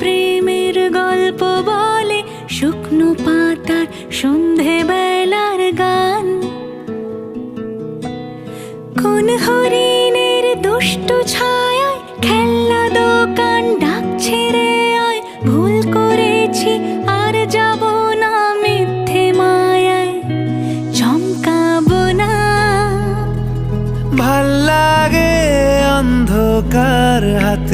প্রেমের গল্প বলে শুকনো পাতার সন্ধে বেলার গান। কোন হরিণের দুষ্ট ছায় খেলনা দোকান ডাকছে রে আয়, ভুল করেছি আর যাব না মিথ্যে মায়ায়। চমকাবো না। ভালো লাগে অন্ধকার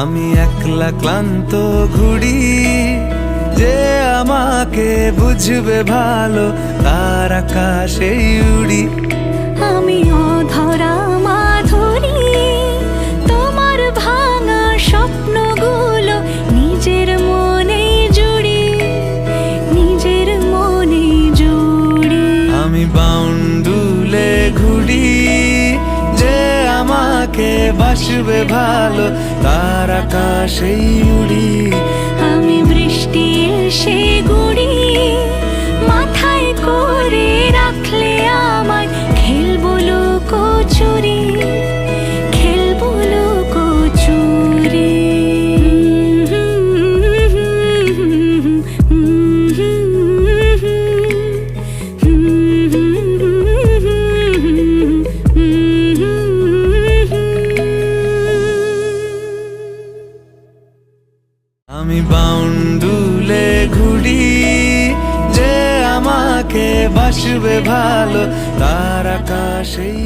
আমি একলা ক্লান্ত ঘুড়ি যে আমাকে বুঝবে ভালো তার আকাশেই উড়ি। আমাকে বাসবে ভালো তার আকাশেই উড়ি আমি বাউন্ডুলে ঘুরি যে আমাকে বাসবে ভালো তার আকাশেই